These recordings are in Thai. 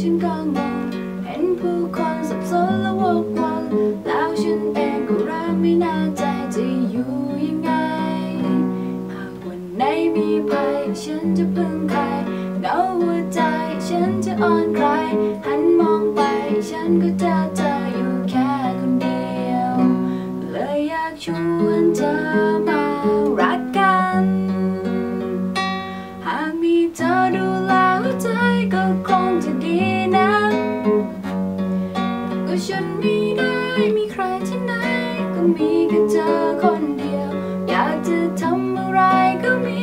ฉันก็งงเห็นผู้คนสับสนและวกวนแล้วฉันเองก็รักไม่น่าใจจะอยู่ยังไง หากวันไหนมีภัยฉันจะพึ่งใครเหงาหัวใจฉันจะอ่อนใครหันมองไปฉันก็จะเจอ ชวนเธอมารักกัน หากมีเธอดูแลหัวใจก็คงจะดีนะก็ฉันไม่ได้มีใครที่ไหน ก็มีแค่เธอคนเดียว อยากจะทำอะไรก็มี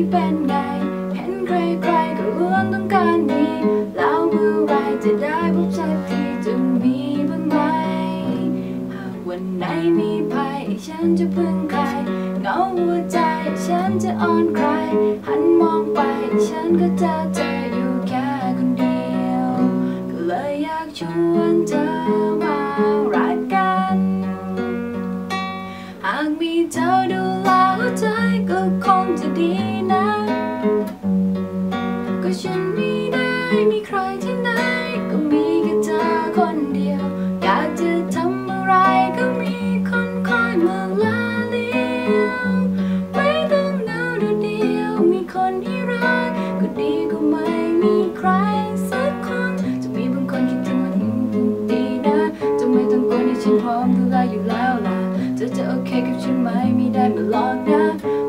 นี่เป็นไง เห็นใครๆก็ล้วนต้องการมีแล้วเมื่อไรจะได้พบสักทีจะมีบ้างไหม หากวันไหนมีภัยฉันจะพึ่งใครเงาหัวใจฉันจะอ่อนใคร หันมองไปฉันก็จะเจออยู่แค่คนเดียว ก็เลยอยากชวนเธอ ดีก็ไม่มีใครสักคนจะมีบางคนคิดถึงมันดีนะจะไม่ต้องกลัวในฉันพร้อมดูแลอยู่แล้วล่ะเธอจะโอเคกับฉันไหมไม่ได้มาลอกนะ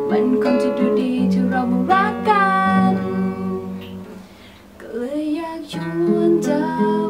มันคงจะดูดีที่เรามารักกัน ก็เลยอยากชวนเธอ